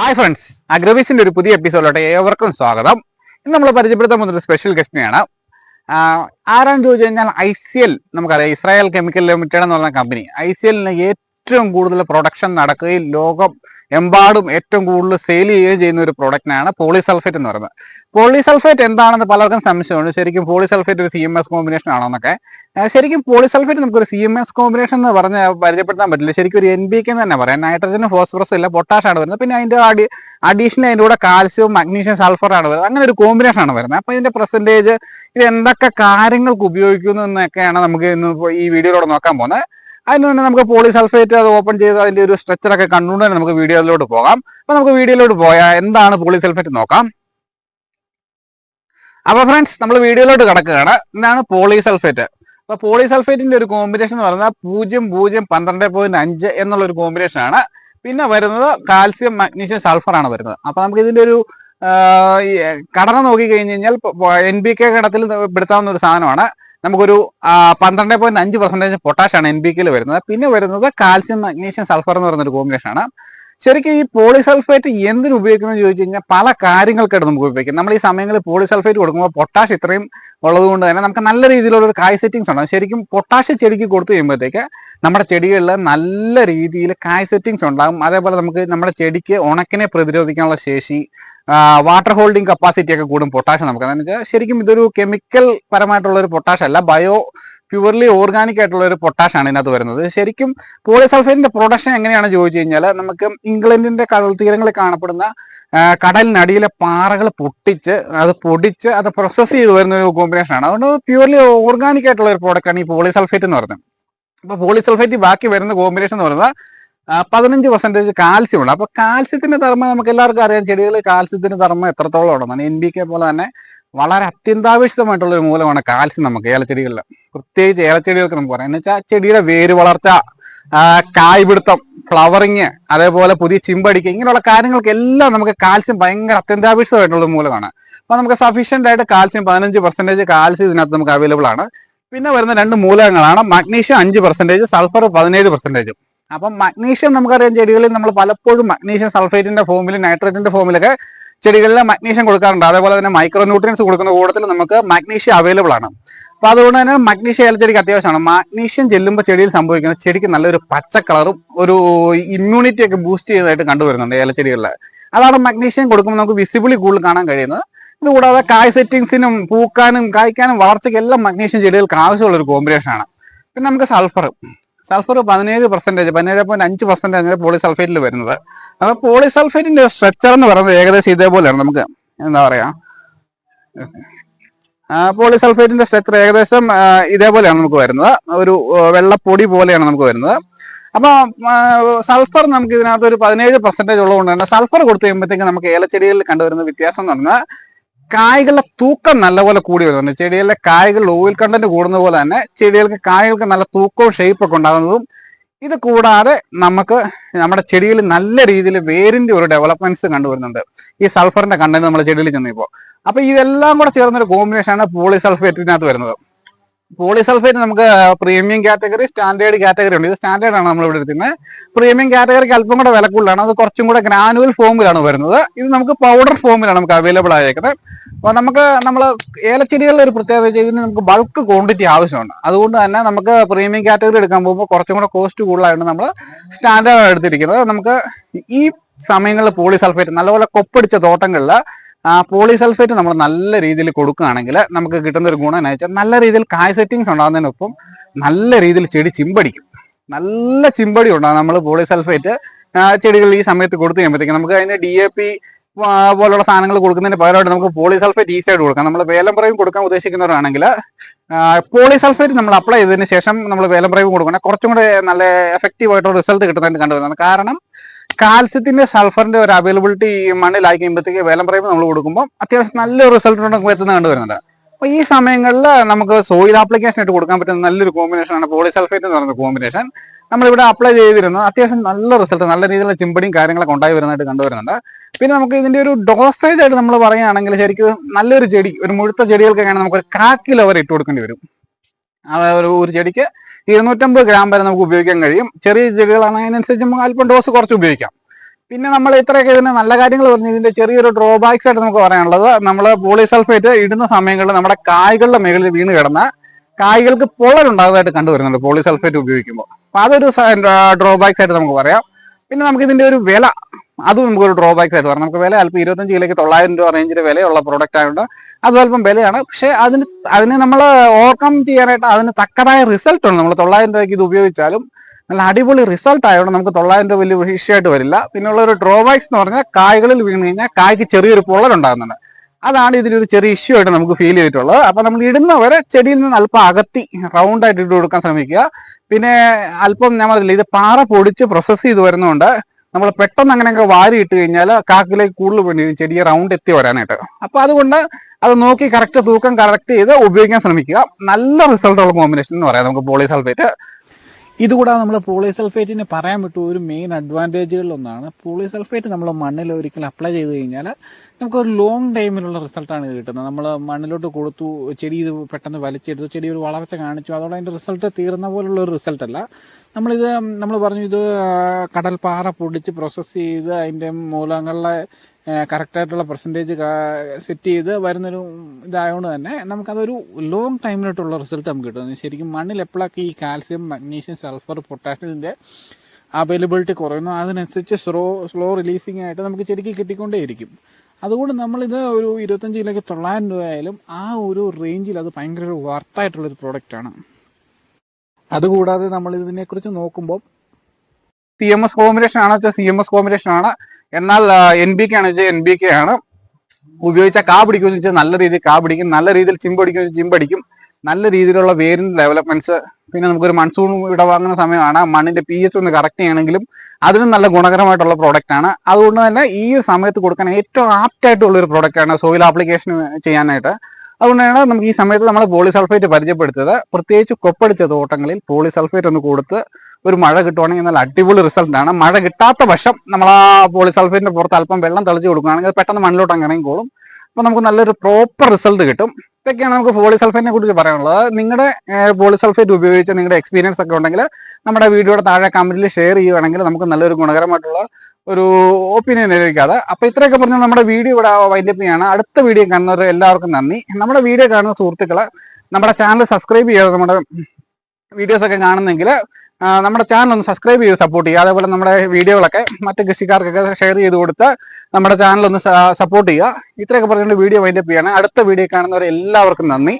Hi friends അഗ്രവീസിന്റെ ഒരു പുതിയ എപ്പിസോഡിലോട്ട് ഏവർക്കും സ്വാഗതം. ഇന്ന് നമ്മൾ പരിചയപ്പെടുത്താൻ പോകുന്ന ഒരു സ്പെഷ്യൽ ഗസ്റ്റിനെയാണ് ആരാന്ന് ചോദിച്ചു കഴിഞ്ഞാൽ ഐ സി എൽ നമുക്കറിയാം ഇസ്രായേൽ കെമിക്കൽ ലിമിറ്റഡ് എന്ന് പറഞ്ഞ കമ്പനി ഐ സി എല്ലിന് ഏറ്റവും കൂടുതൽ പ്രൊഡക്ഷൻ നടക്കുകയും ലോകം എമ്പാടും ഏറ്റവും കൂടുതൽ സെയിൽ ചെയ്യുകയും ചെയ്യുന്ന ഒരു പ്രോഡക്റ്റിനാണ് പോളിസൾഫേറ്റ് എന്ന് പറയുന്നത്. പോളിസൾഫേറ്റ് എന്താണെന്ന് പലർക്കും സംശയമുണ്ട്. ശരിക്കും പോളിസൾഫേറ്റ് ഒരു സി എം എസ് കോമ്പിനേഷൻ ആണോ എന്നൊക്കെ ശരിക്കും പോളിസൾഫേറ്റ് നമുക്കൊരു സി എം എസ് കോമ്പിനേഷൻ എന്ന് പറഞ്ഞ് പരിചയപ്പെടുത്താൻ പറ്റില്ല. ശരിക്കും ഒരു എൻ ബി കെ തന്നെ പറയാം. നൈട്രജനും ഫോസ്ഫറസും ഇല്ല പൊട്ടാഷാണ് വരുന്നത്. പിന്നെ അതിന്റെ അടി അഡീഷണൽ അതിന്റെ കൂടെ കാൽസ്യവും മഗ്നീഷ്യം സൾഫർ ആണ് വരുന്നത്. അങ്ങനെ ഒരു കോമ്പിനേഷൻ ആണ് വരുന്നത്. അപ്പോൾ ഇതിന്റെ പെർസെന്റേജ് ഇത് എന്തൊക്കെ കാര്യങ്ങൾക്ക് ഉപയോഗിക്കുന്നു എന്നൊക്കെയാണ് നമുക്ക് ഇന്ന് ഈ വീഡിയോയിലൂടെ നോക്കാൻ പോകുന്നത്. അതിന് തന്നെ നമുക്ക് പോളിസൾഫേറ്റ് അത് ഓപ്പൺ ചെയ്ത് അതിന്റെ ഒരു സ്ട്രക്ചറൊക്കെ കണ്ടുകൊണ്ട് തന്നെ നമുക്ക് വീഡിയോയിലോട്ട് പോകാം. അപ്പൊ നമുക്ക് വീഡിയോയിലോട്ട് പോയാൽ എന്താണ് പോളിസൾഫേറ്റ് നോക്കാം. അപ്പൊ ഫ്രണ്ട്സ് നമ്മൾ വീഡിയോയിലോട്ട് കിടക്കുകയാണ്. എന്താണ് പോളിസൾഫേറ്റ് അപ്പൊ പോളിസൾഫേറ്റിന്റെ ഒരു കോമ്പിനേഷൻ എന്ന് പറഞ്ഞാൽ പൂജ്യം പൂജ്യം പന്ത്രണ്ട് പോയിന്റ് അഞ്ച് എന്നുള്ള ഒരു കോമ്പിനേഷൻ ആണ്. പിന്നെ വരുന്നത് കാൽസ്യം മഗ്നീഷ്യം സൾഫർ ആണ് വരുന്നത്. അപ്പൊ നമുക്ക് ഇതിന്റെ ഒരു ഘടന നോക്കി കഴിഞ്ഞ് കഴിഞ്ഞാൽ എൻ ബി കെ ഘടത്തിൽ പെടുത്താവുന്ന ഒരു സാധനമാണ്. നമുക്കൊരു പന്ത്രണ്ട് പോയിന്റ് അഞ്ച് പെർസെന്റേജ് പൊട്ടാഷ് ആണ് എൻ ബി കെയിൽ വരുന്നത്. പിന്നെ വരുന്നത് കാൽസ്യം മഗ്നീഷ്യം സൾഫർ എന്ന് പറയുന്ന ഒരു കോമ്പിനേഷൻ ആണ്. ശരിക്കും ഈ പോളിസൾഫേറ്റ് എന്തിനു ഉപയോഗിക്കുന്നു എന്ന് ചോദിച്ചു കഴിഞ്ഞാൽ പല കാര്യങ്ങൾക്കായിട്ട് നമുക്ക് ഉപയോഗിക്കാം. നമ്മൾ ഈ സമയങ്ങളിൽ പോളിസൾഫേറ്റ് കൊടുക്കുമ്പോൾ പൊട്ടാഷ് ഇത്രയും ഉള്ളത് കൊണ്ട് തന്നെ നമുക്ക് നല്ല രീതിയിലുള്ള ഒരു കായ് സെറ്റിങ്സ് ഉണ്ടാകും ശരിക്കും പൊട്ടാഷ് ചെടിക്ക് കൊടുത്തു കഴിയുമ്പോഴത്തേക്ക് നമ്മുടെ ചെടികളിൽ നല്ല രീതിയിൽ കായ് സെറ്റിങ്സ് ഉണ്ടാകും. അതേപോലെ നമുക്ക് നമ്മുടെ ചെടിക്ക് ഉണക്കിനെ പ്രതിരോധിക്കാനുള്ള ശേഷി വാട്ടർ ഹോൾഡിംഗ് കപ്പാസിറ്റി ഒക്കെ കൂടും പൊട്ടാഷ് നമുക്ക്. അതെന്ന് വെച്ചാൽ ശരിക്കും ഇതൊരു കെമിക്കൽ പരമായിട്ടുള്ള ഒരു പൊട്ടാഷ് അല്ല ബയോ പ്യുവർലി ഓർഗാനിക് ആയിട്ടുള്ള ഒരു പൊട്ടാഷ് ആണ് ഇതിനകത്ത് വരുന്നത്. ശരിക്കും പോളിസൾഫേറ്റിന്റെ പ്രൊഡക്ഷൻ എങ്ങനെയാണ് ചോദിച്ചു കഴിഞ്ഞാൽ നമുക്ക് ഇംഗ്ലണ്ടിന്റെ കടൽ തീരങ്ങളിൽ കാണപ്പെടുന്ന കടലിനടിയിലെ പാറകൾ പൊട്ടിച്ച് അത് പൊടിച്ച് അത് പ്രോസസ്സ് ചെയ്ത് വരുന്ന ഒരു കോമ്പിനേഷൻ ആണ്. അതുകൊണ്ട് പ്യുവർലി ഓർഗാനിക് ആയിട്ടുള്ള ഒരു പ്രോഡക്റ്റ് ആണ് ഈ പോളിസൾഫേറ്റ് എന്ന് പറയുന്നത്. അപ്പൊ പോളിസൾഫേറ്റ് ബാക്കി വരുന്ന കോമ്പിനേഷൻ എന്ന് പറയുന്നത് പതിനഞ്ച് പെർസെന്റേജ് കാൽസ്യം ഉണ്ട് അപ്പോൾ കാൽസ്യത്തിന്റെ ധർമ്മം നമുക്ക് എല്ലാവർക്കും അറിയാം. ചെടികൾ കാൽസ്യത്തിന്റെ ധർമ്മം എത്രത്തോളം ഉണ്ടെന്നാണ് എൻ ബി കെ പോലെ തന്നെ വളരെ അത്യന്താപേക്ഷിതമായിട്ടുള്ള ഒരു മൂലമാണ് കാൽസ്യം നമുക്ക് ഏലച്ചെടികളിൽ. പ്രത്യേകിച്ച് ഏലച്ചെടികൾക്ക് നമുക്ക് പറയാം. എന്ന് വെച്ചാൽ ചെടിയുടെ വേര് വളർച്ച കായ്പിടുത്തം കായ് പിടുത്തം ഫ്ലവറിങ് അതേപോലെ പുതിയ ചിമ്പടിക്കുക ഇങ്ങനെയുള്ള കാര്യങ്ങൾക്കെല്ലാം നമുക്ക് കാൽസ്യം ഭയങ്കര അത്യന്താപേക്ഷിതമായിട്ടുള്ള മൂലമാണ്. അപ്പോൾ നമുക്ക് സഫീഷ്യന്റ് ആയിട്ട് കാൽസ്യം പതിനഞ്ച് പെർസെന്റേജ് കാൽസ്യം ഇതിനകത്ത് നമുക്ക് അവൈലബിൾ ആണ്. പിന്നെ വരുന്ന രണ്ട് മൂലകങ്ങളാണ്. മഗ്നീഷ്യം അഞ്ച് പെർസെന്റേജ് സൾഫർ പതിനേഴ് പെർസെന്റേജ് അപ്പം മഗ്നീഷ്യം നമുക്കറിയാം ചെടികളിൽ നമ്മൾ പലപ്പോഴും മഗ്നീഷ്യം സൾഫേറ്റിന്റെ ഫോമിൽ നൈട്രജന്റെ ഫോമിലൊക്കെ ചെടികളിൽ മഗ്നീഷ്യം കൊടുക്കാറുണ്ട്. അതേപോലെ തന്നെ മൈക്രോ ന്യൂട്രിയൻസ് കൊടുക്കുന്ന കൂട്ടത്തിൽ നമുക്ക് മഗ്നീഷ്യം അവൈലബിൾ ആണ്. അപ്പൊ അതുകൊണ്ട് തന്നെ മഗ്നീഷ്യം ഏലച്ചെടിക്ക് അത്യാവശ്യമാണ്. മഗ്നീഷ്യം ചെല്ലുമ്പോൾ ചെടിയിൽ സംഭവിക്കുന്ന ചെടിക്ക് നല്ലൊരു പച്ച കളറും ഒരു ഇമ്മ്യൂണിറ്റി ഒക്കെ ബൂസ്റ്റ് ചെയ്തതായിട്ട് കണ്ടുവരുന്നുണ്ട് ഏലച്ചെടികളിൽ. അതാണ് മഗ്നീഷ്യം കൊടുക്കുമ്പോൾ നമുക്ക് വിസിബിളി കൂടുതൽ കാണാൻ കഴിയുന്നത്. ഇതുകൂടാതെ കായ് സെറ്റിങ്സിനും പൂക്കാനും കായ്ക്കാനും വളർച്ചയ്ക്കും എല്ലാം മഗ്നീഷ്യം ചെടികൾക്ക് ആവശ്യമുള്ള ഒരു കോമ്പിനേഷൻ ആണ്. പിന്നെ നമുക്ക് സൾഫർ സൾഫർ പതിനേഴ് പെർസെന്റേജ് പതിനേഴ് പോയിന്റ് അഞ്ച് പെർസെന്റേജ് പോളിസൾഫേറ്റിൽ വരുന്നത്. അപ്പോൾ പോളിസൾഫേറ്റിന്റെ സ്ട്രക്ചർ എന്ന് പറയുന്നത് ഏകദേശം ഇതേപോലെയാണ് നമുക്ക്. എന്താ പറയാ? പോളിസൾഫേറ്റിന്റെ സ്ട്രക്ചർ ഏകദേശം ഇതേപോലെയാണ് നമുക്ക് വരുന്നത്. ഒരു വെള്ളപ്പൊടി പോലെയാണ് നമുക്ക് വരുന്നത്. അപ്പോൾ സൾഫർ നമുക്ക് ഇതിനകത്ത് ഒരു പതിനേഴ് പെർസെന്റേജ് ഉള്ളതുകൊണ്ട് തന്നെ സൾഫർ കൊടുത്തു കഴിയുമ്പോഴത്തേക്ക് നമുക്ക് ഏലച്ചെടികളിൽ കണ്ടുവരുന്ന വ്യത്യാസം എന്ന് പറഞ്ഞാൽ കായ്കളുടെ തൂക്കം നല്ലപോലെ കൂടി വരുന്നുണ്ട് ചെടികളിലെ കായ്കൾ ഓയിൽ കണ്ടന്റ് കൂടുന്ന പോലെ തന്നെ ചെടികൾക്ക് കായ്കൾക്ക് നല്ല തൂക്കവും ഷേപ്പ് ഒക്കെ ഉണ്ടാകുന്നതും ഇത് കൂടാതെ നമുക്ക് നമ്മുടെ ചെടിയിൽ നല്ല രീതിയിൽ വേരിന്റെ ഒരു ഡെവലപ്മെന്റ്സ് കണ്ടുവരുന്നുണ്ട്. ഈ സൾഫറിന്റെ കണ്ടന്റ് നമ്മുടെ ചെടിയിൽ ചെന്നിപ്പോ അപ്പൊ ഇതെല്ലാം കൂടെ ചേർന്നൊരു കോമ്പിനേഷൻ ആണ് പോളിസൾഫേറ്റിനകത്ത് വരുന്നത്. പോളിസൾഫേറ്റ് നമുക്ക് പ്രീമിയം കാറ്റഗറി സ്റ്റാൻഡേർഡ് കാറ്റഗറി ഉണ്ട്. ഇത് സ്റ്റാൻഡേർഡ് ആണ് നമ്മൾ ഇവിടെ എടുക്കുന്നത് പ്രീമിയം കാറ്റഗറിക്ക് അല്പം കൂടെ വില കൂടുതലാണ്. അത് കുറച്ചും കൂടെ ഗ്രാനുവൽ ഫോമിലാണ് വരുന്നത്. ഇത് നമുക്ക് പൗഡർ ഫോമിലാണ് നമുക്ക് അവൈലബിൾ ആയേക്കുന്നത്. അപ്പോൾ നമുക്ക് നമ്മൾ ഏലച്ചെടികളുടെ ഒരു പ്രത്യേകത ഇതിന് നമുക്ക് ബൾക്ക് ക്വാണ്ടിറ്റി ആവശ്യമുണ്ട്. അതുകൊണ്ട് തന്നെ നമുക്ക് പ്രീമിയം കാറ്റഗറി എടുക്കാൻ പോകുമ്പോൾ കുറച്ചും കൂടെ കോസ്റ്റ് കൂടുതലായിട്ട് നമ്മൾ സ്റ്റാൻഡേർഡ് എടുത്തിരിക്കുന്നത്. നമുക്ക് ഈ സമയങ്ങളിൽ പോളിസൾഫേറ്റ് നല്ലപോലെ കൊപ്പടിച്ച തോട്ടങ്ങളിൽ പോളിസൾഫേറ്റ് നമ്മൾ നല്ല രീതിയിൽ കൊടുക്കുകയാണെങ്കിൽ നമുക്ക് കിട്ടുന്ന ഒരു ഗുണം എന്ന് വെച്ചാൽ നല്ല രീതിയിൽ കായ് സെറ്റിങ്സ് ഉണ്ടാകുന്നതിനൊപ്പം നല്ല രീതിയിൽ ചെടി ചിമ്പടിക്കും. നല്ല ചിമ്പടി ഉണ്ടാകും. നമ്മൾ പോളിസൾഫേറ്റ് ചെടികൾ ഈ സമയത്ത് കൊടുത്തു കഴിയുമ്പോഴത്തേക്കും നമുക്ക് അതിന് ഡി എ പി പോലുള്ള സാധനങ്ങൾ കൊടുക്കുന്നതിന് പകരമായിട്ട് നമുക്ക് പോളിസൾഫേറ്റ് ഈസി ആയിട്ട് കൊടുക്കാം. നമ്മൾ വേലംപ്രയും പ്രൈം കൊടുക്കാൻ ഉദ്ദേശിക്കുന്നവരാണെങ്കിൽ പോളിസൾഫേറ്റ് നമ്മൾ അപ്ലൈ ചെയ്തതിന് ശേഷം നമ്മൾ വേലംപ്രയും പ്രൈം കൊടുക്കണം കുറച്ചും കൂടെ നല്ല എഫക്റ്റീവ് ആയിട്ടുള്ള റിസൾട്ട് കിട്ടുന്നതായിട്ട് കണ്ടുവരുന്നത് കാരണം കാൽസ്യത്തിന്റെ സൾഫറിന്റെ ഒരു അവൈലബിലിറ്റി ഈ മണ്ണിലായി കഴിയുമ്പോഴത്തേക്ക് വേലം പറയുമ്പോൾ നമ്മൾ കൊടുക്കുമ്പോൾ അത്യാവശ്യം നല്ല റിസൾട്ട് എത്തുന്നത് കണ്ടുവരുന്നുണ്ട്. അപ്പൊ ഈ സമയങ്ങളിൽ നമുക്ക് സോയിൽ ആപ്ലിക്കേഷൻ ആയിട്ട് കൊടുക്കാൻ പറ്റുന്ന നല്ലൊരു കോമ്പിനേഷൻ ആണ് പോളിസൾഫേറ്റ് എന്ന് പറയുന്ന കോമ്പിനേഷൻ നമ്മളിവിടെ അപ്ലൈ ചെയ്തിരുന്നു. അത്യാവശ്യം നല്ല റിസൾട്ട് നല്ല രീതിയിലുള്ള ചിമ്പടിയും കാര്യങ്ങളൊക്കെ ഉണ്ടായി വരുന്നതായിട്ട് കണ്ടുവരുന്നുണ്ട്. പിന്നെ നമുക്ക് ഇതിന്റെ ഒരു ഡോസേജ് ആയിട്ട് നമ്മൾ പറയുകയാണെങ്കിൽ ശരിക്കും നല്ലൊരു ചെടി ഒരു മുഴുത്ത ചെടികൾക്കൊക്കെയാണ് നമുക്ക് ഒരു കാക്കിൽ അവർ ഇട്ട് കൊടുക്കേണ്ടി വരും. ഒരു ചെടിക്ക് ഇരുന്നൂറ്റമ്പത് ഗ്രാം വരെ നമുക്ക് ഉപയോഗിക്കാൻ കഴിയും. ചെറിയ ചെടികളാണ് അതിനനുസരിച്ച് നമുക്ക് അല്പം ഡോസ് കുറച്ച് ഉപയോഗിക്കാം. പിന്നെ നമ്മൾ ഇത്രയൊക്കെ ഇതിന് നല്ല കാര്യങ്ങൾ പറഞ്ഞു ഇതിന്റെ ചെറിയൊരു ഡ്രോബാക്സ് ആയിട്ട് നമുക്ക് പറയാനുള്ളത് നമ്മൾ പോളിസൾഫേറ്റ് ഇടുന്ന സമയങ്ങളിൽ നമ്മുടെ കായ്കളുടെ മേഖലയിൽ വീണ് കിടന്ന കായ്കൾക്ക് പൊള്ളലുണ്ടാകുന്നതായിട്ട് കണ്ടുവരുന്നുണ്ട് പോളിസൾഫേറ്റ് ഉപയോഗിക്കുമ്പോൾ. അപ്പൊ അതൊരു ഡ്രോബാക്സ് ആയിട്ട് നമുക്ക് പറയാം. പിന്നെ നമുക്ക് ഇതിന്റെ ഒരു വില അതും നമുക്കൊരു ഡ്രോബാക്ക് ആയിട്ട് പറയാം നമുക്ക് വില അല്പം ഇരുപത്തഞ്ച് കിലോയ്ക്ക് തൊള്ളായിരം രൂപ റേഞ്ചിൽ വിലയുള്ള പ്രോഡക്റ്റ് ആയതുകൊണ്ട് അത് അല്പം വിലയാണ്. പക്ഷെ അതിന് അതിനെ നമ്മൾ ഓവർകം ചെയ്യാനായിട്ട് അതിന് തക്കതായ റിസൾട്ട് ഉണ്ട്. നമ്മൾ തൊള്ളായിരം രൂപയ്ക്ക് ഇത് ഉപയോഗിച്ചാലും നല്ല അടിപൊളി റിസൾട്ട് ആയതുകൊണ്ട് നമുക്ക് തൊള്ളായിരം രൂപ വലിയ വിഷയമായിട്ട് വരില്ല. പിന്നെയുള്ള ഒരു ഡ്രോബാക്സ് എന്ന് പറഞ്ഞാൽ കായ്കളിൽ വീണ് കഴിഞ്ഞാൽ കായ്ക്ക് ചെറിയൊരു പൊള്ളൽ ഉണ്ടാകുന്നുണ്ട്. അതാണ് ഇതിലൊരു ചെറിയ ഇഷ്യൂ ആയിട്ട് നമുക്ക് ഫീൽ ചെയ്തിട്ടുള്ളത്. അപ്പൊ നമ്മൾ ഇടുന്നവരെ ചെടിയിൽ നിന്ന് അല്പം അകത്തി റൗണ്ട് ആയിട്ട് ഇട്ട് കൊടുക്കാൻ ശ്രമിക്കുക. പിന്നെ അല്പം ഞാൻ പറഞ്ഞില്ല ഇത് പാറ പൊടിച്ച് പ്രോസസ്സ് ചെയ്ത് വരുന്നതുകൊണ്ട് നമ്മൾ പെട്ടെന്ന് അങ്ങനെയൊക്കെ വാരി ഇട്ട് കഴിഞ്ഞാൽ കാക്കിലേക്ക് കൂടുതൽ വേണ്ടി ചെടിയെ റൗണ്ട് എത്തി വരാനായിട്ട്. അപ്പൊ അതുകൊണ്ട് അത് നോക്കി കറക്റ്റ് തൂക്കം കറക്റ്റ് ചെയ്ത് ഉപയോഗിക്കാൻ ശ്രമിക്കുക. നല്ല റിസൾട്ടുള്ള കോമ്പിനേഷൻ എന്ന് പറയാം. നമുക്ക് പോളിസൾഫേറ്റ് ഇതുകൂടാതെ നമ്മൾ പോളിസൾഫേറ്റിന് പറയാൻ വിട്ടു ഒരു മെയിൻ അഡ്വാന്റേജുകളിലൊന്നാണ് പോളിസൾഫേറ്റ് നമ്മൾ മണ്ണിൽ ഒരിക്കൽ അപ്ലൈ ചെയ്ത് കഴിഞ്ഞാൽ നമുക്കൊരു ലോങ് ടൈമിലുള്ള റിസൾട്ടാണ് ഇത് കിട്ടുന്നത്. നമ്മൾ മണ്ണിലോട്ട് കൊടുത്തു ചെടി ഇത് പെട്ടെന്ന് വലിച്ചെടുത്തു ചെടി ഒരു വളർച്ച കാണിച്ചു അതോടെ അതിന്റെ റിസൾട്ട് തീർന്ന പോലുള്ള ഒരു റിസൾട്ടല്ല നമ്മളിത് നമ്മൾ പറഞ്ഞു ഇത് കടൽപ്പാറ പൊടിച്ച് പ്രോസസ്സ് ചെയ്ത് അതിന്റെ മൂലങ്ങളിലെ കറക്റ്റായിട്ടുള്ള പെർസെന്റേജ് സെറ്റ് ചെയ്ത് വരുന്നൊരു ഇതായതുകൊണ്ട് തന്നെ നമുക്കതൊരു ലോങ് ടൈമിലോട്ടുള്ള റിസൾട്ട് നമുക്ക് കിട്ടും. ശരിക്കും മണ്ണിൽ എപ്പോഴൊക്കെ ഈ കാൽസ്യം മഗ്നീഷ്യം സൾഫർ പൊട്ടാഷ്യത്തിന്റെ അവൈലബിലിറ്റി കുറയുന്നു അതിനനുസരിച്ച് സ്ലോ സ്ലോ റിലീസിങ് ആയിട്ട് നമുക്ക് ചെടിക്ക് കിട്ടിക്കൊണ്ടേയിരിക്കും. അതുകൊണ്ട് നമ്മളിത് ഒരു ഇരുപത്തഞ്ച് കിലോയ്ക്ക് തൊള്ളായിരം രൂപ ആയാലും ആ ഒരു റേഞ്ചിൽ അത് ഭയങ്കര ഒരു വർത്തായിട്ടുള്ളൊരു പ്രോഡക്റ്റാണ് അതുകൂടാതെ നമ്മൾ ഇതിനെക്കുറിച്ച് നോക്കുമ്പോൾ സി എം എസ് കോമ്പിനേഷൻ ആണോ വെച്ചാൽ സി എം എസ് കോമ്പിനേഷൻ ആണ്? എന്നാൽ എൻ ബി കെ ആണ് വെച്ചാൽ എൻ ബി കെ ആണ്. ഉപയോഗിച്ച കാ പിടിക്കുമെന്ന് വെച്ചാൽ നല്ല രീതിയിൽ കാ പിടിക്കും. നല്ല രീതിയിൽ ചിമ്പടിക്കും ചിമ്പടിക്കും നല്ല രീതിയിലുള്ള വേരിൻ ഡെവലപ്മെന്റ്സ്. പിന്നെ നമുക്കൊരു മൺസൂൺ ഇടവാങ്ങുന്ന വാങ്ങുന്ന സമയമാണ്. മണ്ണിന്റെ പി എച്ച് ഒന്ന് കറക്റ്റ് ചെയ്യണമെങ്കിലും അതിനും നല്ല ഗുണകരമായിട്ടുള്ള പ്രോഡക്റ്റ് ആണ്. അതുകൊണ്ട് തന്നെ ഈ സമയത്ത് കൊടുക്കാൻ ഏറ്റവും ആപ്റ്റ് ആയിട്ടുള്ള ഒരു പ്രോഡക്റ്റ് ആണ് സോയിൽ ആപ്ലിക്കേഷൻ ചെയ്യാനായിട്ട്. അതുകൊണ്ടാണ് നമുക്ക് ഈ സമയത്ത് നമ്മൾ പോളിസൾഫേറ്റ് പരിചയപ്പെടുത്തിയത്. പ്രത്യേകിച്ച് കൊപ്പടിച്ച തോട്ടങ്ങളിൽ പോളിസൾഫേറ്റ് ഒന്ന് കൊടുത്ത് ഒരു മഴ കിട്ടുവാണെങ്കിൽ നല്ല അടിപൊളി ആണ്. മഴ കിട്ടാത്ത പക്ഷം നമ്മൾ ആ പോളിസൾഫേറ്റിന്റെ പുറത്ത് അല്പം വെള്ളം തെളിച്ച് കൊടുക്കുകയാണെങ്കിൽ പെട്ടെന്ന് മണ്ണിലോട്ട് അങ്ങ് ഇറങ്ങിക്കോളും അപ്പൊ നമുക്ക് നല്ലൊരു പ്രോപ്പർ റിസൾട്ട് കിട്ടും. ഇതൊക്കെയാണ് നമുക്ക് പോളിസൾഫേറ്റിനെ കുറിച്ച് പറയാനുള്ളത്. നിങ്ങളുടെ പോളിസൾഫേറ്റ് ഉപയോഗിച്ച് നിങ്ങളുടെ എക്സ്പീരിയൻസ് ഒക്കെ ഉണ്ടെങ്കിൽ നമ്മുടെ വീഡിയോയുടെ താഴെ കമന്റിൽ ഷെയർ ചെയ്യുകയാണെങ്കിൽ നമുക്ക് നല്ലൊരു ഗുണകരമായിട്ടുള്ള ഒരു ഒപ്പീനിയൻ ലഭിക്കാതെ അപ്പൊ ഇത്രയൊക്കെ പറഞ്ഞ് നമ്മുടെ വീഡിയോ ഇവിടെ വൈൻഡപ്പ് ചെയ്യാണ്. അടുത്ത വീഡിയോ കാണുന്നവർ എല്ലാവർക്കും നന്ദി. നമ്മുടെ വീഡിയോ കാണുന്ന സുഹൃത്തുക്കളെ നമ്മുടെ ചാനൽ സബ്സ്ക്രൈബ് ചെയ്യുക നമ്മുടെ വീഡിയോസ് ഒക്കെ കാണുന്നെങ്കിൽ നമ്മുടെ ചാനൽ ഒന്ന് സബ്സ്ക്രൈബ് ചെയ്ത് സപ്പോർട്ട് ചെയ്യുക. അതേപോലെ നമ്മുടെ വീഡിയോകളൊക്കെ മറ്റ് കൃഷിക്കാർക്കൊക്കെ ഷെയർ ചെയ്ത് കൊടുത്ത് നമ്മുടെ ചാനൽ ഒന്ന് സപ്പോർട്ട് ചെയ്യുക. ഇത്രയൊക്കെ പറഞ്ഞുകൊണ്ട് വീഡിയോ വൈൻഡപ്പ് ചെയ്യാണ്. അടുത്ത വീഡിയോ കാണുന്നവർ എല്ലാവർക്കും നന്ദി.